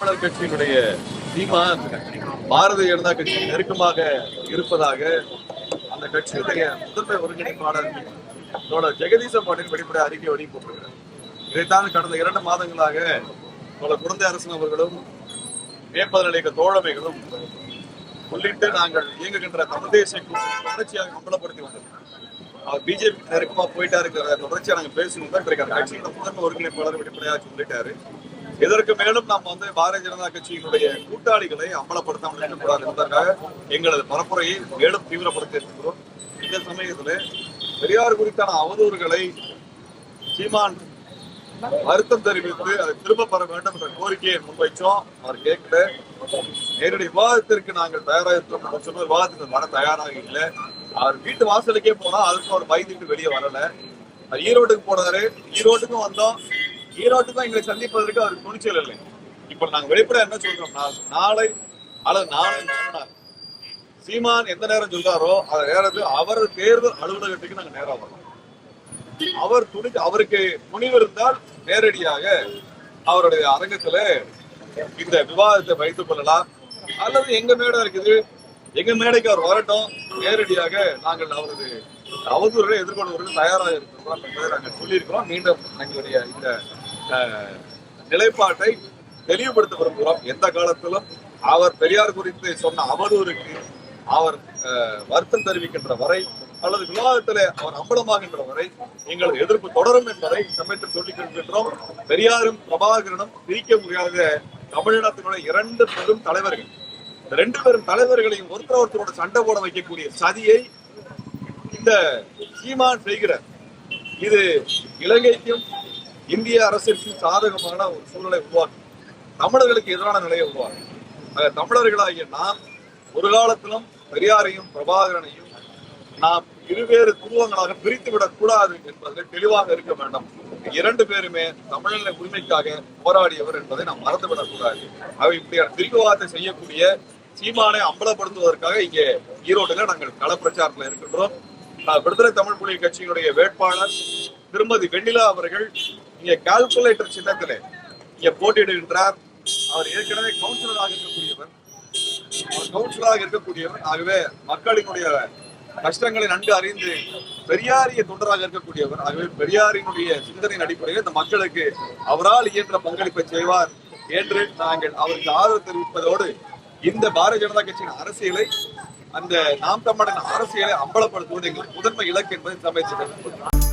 தமிழர் கட்சியினுடைய சீமா பாரதிய ஜனதா கட்சி நெருக்கமாக இருப்பதாக அந்த கட்சியுடைய முதன்மை ஒருங்கிணைப்பாளர் தோழர் ஜெகதீச பாண்டியன் வெளிப்படை அறிக்கை வெளியிட்டிருக்கிறார் இதைத்தான் கடந்த இரண்டு மாதங்களாக தோழர் குழந்தை அரசன் அவர்களும் மேற்பதன் தோழமைகளும் உள்ளிட்டு நாங்கள் இயங்குகின்ற தமிழ் தேசிய கூட்டணி தொடர்ச்சியாக அம்பலப்படுத்தி வந்தோம் அவர் பிஜேபி நெருக்கமா போயிட்டா இருக்கிற தொடர்ச்சியாக நாங்கள் பேசணும் தான் இருக்காரு கட்சியோட முதன்மை ஒருங்கிணைப்பாளர் வெளிப்படையாக சொல்லிட்டாரு. இதற்கு மேலும் நாம் வந்து பாரதிய ஜனதா கட்சியினுடைய கூட்டாளிகளை அம்பலப்படுத்தாமல் இருக்கக்கூடாது என்பதற்காக எங்களது பரப்புரையை மேலும் தீவிரப்படுத்தி இருக்கிறோம் இந்த சமயத்துல பெரியார் குறித்தான அவதூறுகளை சீமான் வருத்தம் தெரிவித்து அதை திரும்ப பெற வேண்டும் என்ற கோரிக்கையை முன்வைச்சோம் அவர் கேட்கல. நேரடி விவாதத்திற்கு நாங்கள் தயாராக இருக்கிறோம் சொன்ன விவாதத்துக்கு வர தயாராக இல்லை அவர் வீட்டு வாசலுக்கே போனா அதுக்கு அவர் பயந்துட்டு வெளியே வரல. அவர் ஈரோட்டுக்கு போனாரு. ஈரோட்டுக்கும் வந்தோம். ஈரோட்டுக்கும் எங்களை சந்திப்பதற்கு அவருக்கு துணிச்சல் இல்லை. இப்ப நாங்க வெளிப்பட என்ன சொல்றோம்? நாளை அல்லது நாளை மறுநாள். சீமான் எந்த நேரம் சொல்றாரோ அந்த நேரத்தில் அவர் தேர்தல் அலுவலகத்துக்கு நாங்க நேரம் வரோம் அவர் துணி அவருக்கு துணிவு இருந்தால் நேரடியாக அவருடைய அரங்கத்துல இந்த விவாதத்தை வைத்துக் கொள்ளலாம். அல்லது எங்க மேடை இருக்குது எங்க மேடைக்கு அவர் வரட்டும். நேரடியாக நாங்கள் அவரது அவதூறுகளை எதிர்கொள்வதற்கு தயாராக இருக்கிறோம். என்பதை நாங்கள் சொல்லியிருக்கிறோம். மீண்டும் எங்களுடைய இந்த நிலைப்பாட்டை தெளிவுபடுத்த விரும்புகிறோம் எந்த காலத்திலும் அவர் பெரியார் குறித்து சொன்ன அவதூறுக்கு அவர் வருத்தம் தெரிவிக்கின்ற வரை அல்லது விவாதத்திலே அவர் அம்பலமாகின்ற வரை எங்களது எதிர்ப்பு தொடரும் என்பதை சமயத்தில் சொல்லிக் கொள்கின்றோம். பெரியாரும் பிரபாகரனும் பிரிக்க முடியாத தமிழினத்தினுடைய இரண்டு பெரும் தலைவர்கள். இந்த ரெண்டு பெரும் தலைவர்களையும் ஒருத்தர் ஒருத்தரோட சண்டை போட வைக்கக்கூடிய சதியை இந்த சீமான் செய்கிறார். இது இலங்கைக்கும் இந்திய அரசிற்கு சாதகமான ஒரு சூழலை உருவாக்கும் தமிழர்களுக்கு எதிரான நிலையை உருவாக்கும் ஆக தமிழர்களாகிய நாம் ஒரு காலத்திலும் பெரியாரையும் பிரபாகரனையும் நாம் இருவேறு துருவங்களாக பிரித்து விடக்கூடாது என்பதில் தெளிவாக இருக்க வேண்டும். இரண்டு பேருமே தமிழின உரிமைக்காக போராடியவர் என்பதை நாம் மறந்துவிடக் கூடாது. அவை இப்படியான திருக்குவாதத்தை செய்யக்கூடிய சீமானை அம்பலப்படுத்துவதற்காக இங்கே ஈரோட்டில் நாங்கள் கள பிரச்சாரத்தில் இருக்கின்றோம். விடுதலை தமிழ் புலி கட்சியினுடைய வேட்பாளர் திருமதி வெண்ணிலா அவர்கள் இங்க கால்குலேட்டர் சின்னத்திலே இங்க போட்டியிடுகின்றார். அவர் ஏற்கனவே கவுன்சிலராக இருக்கக்கூடியவர். அவர் கவுன்சிலராக இருக்கக்கூடியவர். ஆகவே மக்களினுடைய கஷ்டங்களை நன்கு அறிந்து பெரியாரிய தொண்டராக இருக்கக்கூடியவர். ஆகவே பெரியாரினுடைய சிந்தனையின் அடிப்படையில் இந்த மக்களுக்கு அவரால் இயன்ற பங்களிப்பை செய்வார் என்று நாங்கள் அவருக்கு ஆதரவு தெரிவிப்பதோடு இந்த பாரதிய ஜனதா கட்சியின் அரசியலை அந்த நாம் தமிழன் அரசியலை அம்பலப்படுத்துவது எங்கள் முதன்மை இலக்கு என்பதை சமயத்தில்